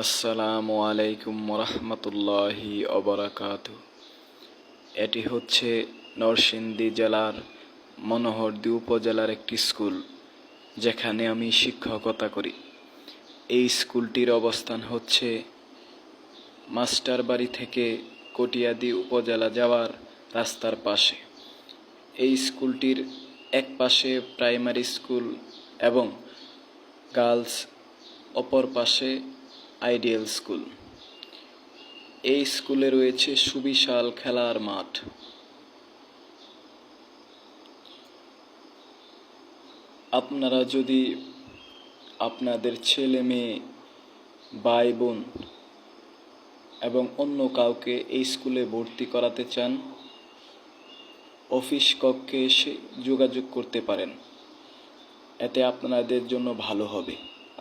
আসসালামু আলাইকুম রহমতুল্লাহি অবরাকাত এটি হচ্ছে নরসিংদী জেলার মনোহরদী উপজেলার একটি স্কুল, যেখানে আমি শিক্ষকতা করি। এই স্কুলটির অবস্থান হচ্ছে মাস্টারবাড়ি থেকে কটিয়াদি উপজেলা যাওয়ার রাস্তার পাশে। এই স্কুলটির এক পাশে প্রাইমারি স্কুল এবং গার্লস অপর পাশে আইডিয়াল স্কুল। এই স্কুলে রয়েছে সুবিশাল খেলার মাঠ। আপনারা যদি আপনাদের ছেলে মেয়ে, ভাই বোন এবং অন্য কাউকে এই স্কুলে ভর্তি করাতে চান, অফিস কক্ষে এসে যোগাযোগ করতে পারেন। এতে আপনাদের জন্য ভালো হবে।